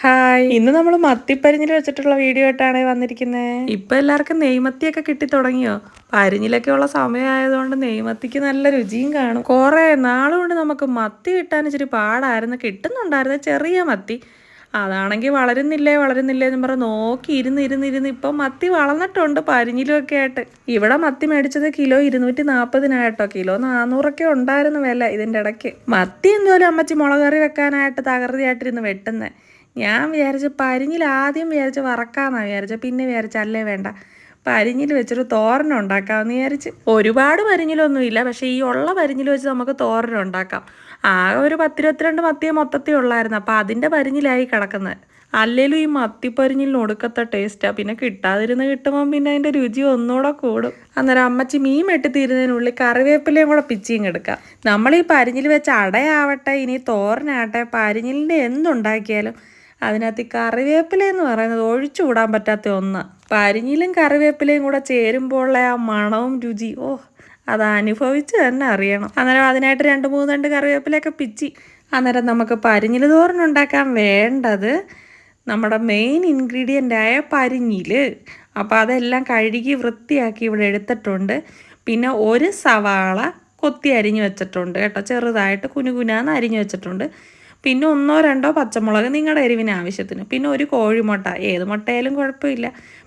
Hi. ഇന്ന് നമ്മൾ മത്തിപ്പരിഞ്ഞിൽ വെച്ചിട്ടുള്ള വീഡിയോ ആയിട്ടാണ് വന്നിരിക്കുന്നത് ഇപ്പൊ എല്ലാവർക്കും നെയ്മത്തിയൊക്കെ കിട്ടി തുടങ്ങിയോ? പരിഞ്ഞിലൊക്കെ ഉള്ള സമയമായതുകൊണ്ട് നെയ്മത്തിക്ക് നല്ല രുചിയും കാണും. കുറെ നാളുകൊണ്ട് നമുക്ക് മത്തി കിട്ടാൻ ഇച്ചിരി പാടായിരുന്നു. കിട്ടുന്നുണ്ടായിരുന്നു ചെറിയ മത്തി. അതാണെങ്കിൽ വളരുന്നില്ലേ വളരുന്നില്ലേ എന്ന് പറഞ്ഞ് നോക്കി ഇരുന്ന് ഇരുന്ന് ഇരുന്ന് ഇപ്പം മത്തി വളർന്നിട്ടുണ്ട് പരിഞ്ഞിലുമൊക്കെ ആയിട്ട്. ഇവിടെ മത്തി മേടിച്ചത് കിലോ ഇരുന്നൂറ്റി നാൽപ്പതിനായിട്ടോ കിലോ നാനൂറൊക്കെ ഉണ്ടായിരുന്നു വില ഇതിന്റെ ഇടയ്ക്ക്. മത്തി എന്തോലും അമ്മച്ചി മുളക് കറി വെക്കാനായിട്ട് തകൃതിയായിട്ടിരുന്ന് വെട്ടുന്നത് ഞാൻ വിചാരിച്ച് പരിഞ്ഞിൽ ആദ്യം വിചാരിച്ച് വറക്കാമെന്നാണ് വിചാരിച്ചത് പിന്നെ വിചാരിച്ച അല്ലേ വേണ്ട. പരിഞ്ഞിൽ വെച്ചൊരു തോരൻ ഉണ്ടാക്കാമെന്ന് വിചാരിച്ച്. ഒരുപാട് പരിഞ്ഞിലൊന്നുമില്ല പക്ഷേ ഈ ഉള്ള പരിഞ്ഞിൽ വെച്ച് നമുക്ക് തോരൻ ഉണ്ടാക്കാം. ആകെ ഒരു പത്തിരുപത്തിരണ്ട് മത്തിയെ മൊത്തത്തിൽ ഉള്ളായിരുന്നു അപ്പോൾ അതിന്റെ പരിഞ്ഞിലായി കിടക്കുന്നത് അല്ലേലും ഈ മത്തിപ്പരിഞ്ഞിലിന് ഒടുക്കത്തെ ടേസ്റ്റാണ് പിന്നെ കിട്ടാതിരുന്ന് കിട്ടുമ്പോൾ പിന്നെ അതിന്റെ രുചി ഒന്നുകൂടെ കൂടും. അന്നേരം അമ്മച്ചി മീൻ വെട്ടി തീരുന്നതിനുള്ളിൽ കറിവേപ്പിലയും കൂടെ പിച്ചിയും എടുക്കാം. നമ്മൾ ഈ പരിഞ്ഞിൽ വെച്ച് അടയാവട്ടെ ഇനി തോരനാവട്ടെ പരിഞ്ഞിലിന്റെ എന്തുണ്ടാക്കിയാലും അതിനകത്ത് ഈ കറിവേപ്പില എന്ന് പറയുന്നത് ഒഴിച്ചു കൂടാൻ പറ്റാത്ത ഒന്ന്. പരിഞ്ഞിലും കറിവേപ്പിലയും കൂടെ ചേരുമ്പോഴുള്ള ആ മണവും രുചി ഓ അത് അനുഭവിച്ച് തന്നെ അറിയണം. അന്നേരം അതിനായിട്ട് രണ്ട് മൂന്ന് രണ്ട് കറിവേപ്പിലയൊക്കെ പിച്ചി. അന്നേരം നമുക്ക് പരിഞ്ഞിൽ തോരൻ ഉണ്ടാക്കാൻ വേണ്ടത് നമ്മുടെ മെയിൻ ഇൻഗ്രീഡിയന്റ് ആയ പരിഞ്ഞിൽ അപ്പോൾ അതെല്ലാം കഴുകി വൃത്തിയാക്കി ഇവിടെ എടുത്തിട്ടുണ്ട്. പിന്നെ ഒരു സവാള കൊത്തി അരിഞ്ഞു വെച്ചിട്ടുണ്ട് കേട്ടോ. ചെറുതായിട്ട് കുനുകുനാന്ന് അരിഞ്ഞു വെച്ചിട്ടുണ്ട്. പിന്നെ ഒന്നോ രണ്ടോ പച്ചമുളക് നിങ്ങളുടെ എരിവിന് ആവശ്യത്തിന്. പിന്നെ ഒരു കോഴിമുട്ട ഏത് മുട്ടയായാലും കുഴപ്പമില്ല.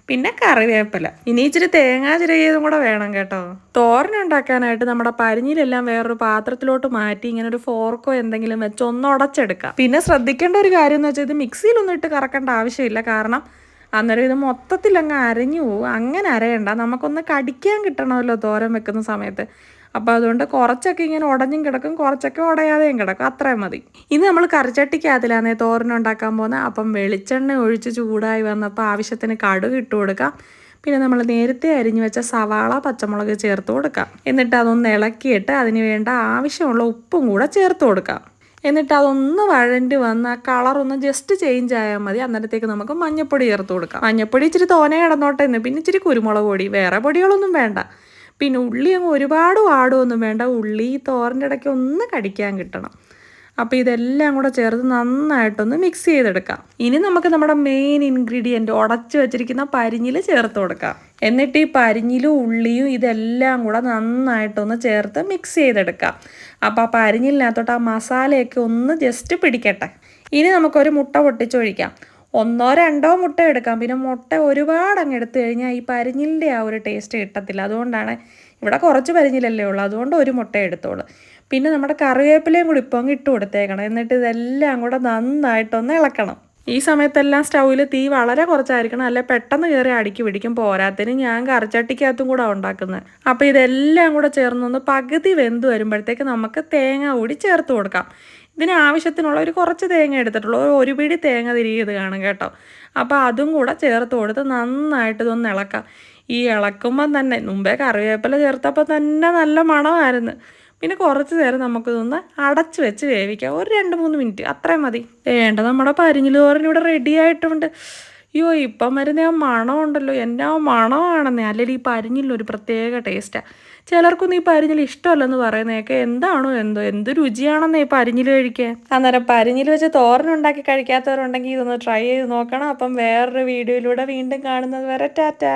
പിന്നെ കറിവേപ്പില. ഇനി ഇച്ചിരി തേങ്ങാ ചിരകിയതും കൂടെ വേണം കേട്ടോ. തോരനുണ്ടാക്കാനായിട്ട് നമ്മുടെ പരിഞ്ഞിലെല്ലാം വേറൊരു പാത്രത്തിലോട്ട് മാറ്റി ഇങ്ങനെ ഒരു ഫോർക്കോ എന്തെങ്കിലും വെച്ച് ഒന്ന് ഉടച്ചെടുക്കാം. പിന്നെ ശ്രദ്ധിക്കേണ്ട ഒരു കാര്യം എന്ന് വെച്ചാൽ ഇത് മിക്സിയിലൊന്നും ഇട്ട് കറക്കേണ്ട ആവശ്യമില്ല. കാരണം അന്നേരം ഇത് മൊത്തത്തിൽ അങ്ങ് അരഞ്ഞു പോകും അങ്ങനെ അരയണ്ട. നമുക്കൊന്ന് കടിക്കാൻ കിട്ടണമല്ലോ തോരൻ വെക്കുന്ന സമയത്ത്. അപ്പോൾ അതുകൊണ്ട് കുറച്ചൊക്കെ ഇങ്ങനെ ഉടഞ്ഞും കിടക്കും കുറച്ചൊക്കെ ഉടയാതെയും കിടക്കും. അത്രയും മതി. ഇനി നമ്മൾ കറിച്ചട്ടിക്കകത്തിലാന്നേ തോരനുണ്ടാക്കാൻ പോകുന്നത് അപ്പം വെളിച്ചെണ്ണ ഒഴിച്ച് ചൂടായി വന്നപ്പോൾ ആവശ്യത്തിന് കടുക് ഇട്ട് കൊടുക്കാം. പിന്നെ നമ്മൾ നേരത്തെ അരിഞ്ഞു വെച്ച സവാള പച്ചമുളക് ചേർത്ത് കൊടുക്കാം. എന്നിട്ട് അതൊന്ന് ഇളക്കിയിട്ട് അതിന് വേണ്ട ആവശ്യമുള്ള ഉപ്പും കൂടെ ചേർത്ത് കൊടുക്കാം. എന്നിട്ട് അതൊന്ന് വഴണ്ടി വന്ന് ആ കളറൊന്ന് ജസ്റ്റ് ചേഞ്ച് ആയാൽ മതി. അന്നേരത്തേക്ക് നമുക്ക് മഞ്ഞപ്പൊടി ചേർത്ത് കൊടുക്കാം. മഞ്ഞപ്പൊടി ഇച്ചിരി തോനെ കിടന്നോട്ടെ എന്ന്. പിന്നെ ഇച്ചിരി കുരുമുളക് പൊടി. വേറെ പൊടികളൊന്നും വേണ്ട. പിന്നെ ഉള്ളി അങ്ങ് ഒരുപാട് വാടുമൊന്നും വേണ്ട. ഉള്ളി തോരന്റെ ഇടയ്ക്ക് ഒന്ന് കടിക്കാൻ കിട്ടണം. അപ്പോൾ ഇതെല്ലാം കൂടെ ചേർത്ത് നന്നായിട്ടൊന്ന് മിക്സ് ചെയ്തെടുക്കാം. ഇനി നമുക്ക് നമ്മുടെ മെയിൻ ഇൻഗ്രീഡിയന്റ് ഉടച്ച് വെച്ചിരിക്കുന്ന പരിഞ്ഞിൽ ചേർത്ത് കൊടുക്കാം. എന്നിട്ട് ഈ പരിഞ്ഞിലും ഉള്ളിയും ഇതെല്ലാം കൂടെ നന്നായിട്ടൊന്ന് ചേർത്ത് മിക്സ് ചെയ്തെടുക്കാം. അപ്പോൾ ആ പരിഞ്ഞിലിനകത്തോട്ട് ആ മസാലയൊക്കെ ഒന്ന് ജസ്റ്റ് പിടിക്കട്ടെ. ഇനി നമുക്കൊരു മുട്ട പൊട്ടിച്ചൊഴിക്കാം. ഒന്നോ രണ്ടോ മുട്ട എടുക്കാം. പിന്നെ മുട്ട ഒരുപാട് അങ്ങ് എടുത്തു കഴിഞ്ഞാൽ ഈ പരിഞ്ഞിലിന്റെ ആ ഒരു ടേസ്റ്റ് കിട്ടത്തില്ല. അതുകൊണ്ടാണ് ഇവിടെ കുറച്ച് പരിഞ്ഞിലല്ലേ ഉള്ളൂ. അതുകൊണ്ട് ഒരു മുട്ട എടുത്തോളൂ. പിന്നെ നമ്മുടെ കറിവേപ്പിലയും കൂടി ഇപ്പം അങ്ങ് ഇട്ട് കൊടുത്തേക്കണം. എന്നിട്ട് ഇതെല്ലാം കൂടെ നന്നായിട്ടൊന്ന് ഇളക്കണം. ഈ സമയത്തെല്ലാം സ്റ്റൗവിൽ തീ വളരെ കുറച്ചായിരിക്കണം. അല്ലെ പെട്ടെന്ന് കയറി അടുക്കി പിടിക്കും. പോരാത്തിന് ഞാൻ കറിച്ചട്ടിക്കകത്തും കൂടെ ഉണ്ടാക്കുന്നത് അപ്പോൾ ഇതെല്ലാം കൂടെ ചേർന്നൊന്ന് പകുതി വെന്ത് വരുമ്പോഴത്തേക്ക് നമുക്ക് തേങ്ങ കൂടി ചേർത്ത് കൊടുക്കാം. ഇതിന് ആവശ്യത്തിനുള്ള ഒരു കുറച്ച് തേങ്ങ എടുത്തിട്ടുള്ളൂ. ഒരു പിടി തേങ്ങ തിരികെ കാണും കേട്ടോ. അപ്പോൾ അതും കൂടെ ചേർത്ത് കൊടുത്ത് നന്നായിട്ട് ഇതൊന്ന് ഇളക്കാം. ഈ ഇളക്കുമ്പം തന്നെ മുമ്പേ കറിവേപ്പില ചേർത്തപ്പോൾ തന്നെ നല്ല മണമായിരുന്നു. പിന്നെ കുറച്ച് നേരം നമുക്കിതൊന്ന് അടച്ച് വെച്ച് വേവിക്കാം. ഒരു രണ്ട് മൂന്ന് മിനിറ്റ് അത്രയും മതി. വേണ്ട നമ്മുടെ പരിഞ്ഞിൽ തോരൻ ഇവിടെ റെഡി ആയിട്ടുണ്ട്. അയ്യോ ഇപ്പം വരുന്ന ആ മണമുണ്ടല്ലോ. എന്നാ മണമാണെന്നേ. അല്ലെങ്കിൽ ഈ പരിഞ്ഞിലൊരു പ്രത്യേക ടേസ്റ്റാണ് ചിലർക്കൊന്നും ഈ പരിഞ്ഞിൽ ഇഷ്ടമല്ലെന്ന് പറയുന്നതൊക്കെ എന്താണോ എന്തോ. എന്ത് രുചിയാണെന്നേ ഈ പരിഞ്ഞിൽ കഴിക്കാൻ. അന്നേരം പരിഞ്ഞിൽ വെച്ച് തോരനുണ്ടാക്കി കഴിക്കാത്തവരുണ്ടെങ്കിൽ ഇതൊന്ന് ട്രൈ ചെയ്ത് നോക്കണം. അപ്പം വേറൊരു വീഡിയോയിലൂടെ വീണ്ടും കാണുന്നത് വരെ ടാറ്റാ.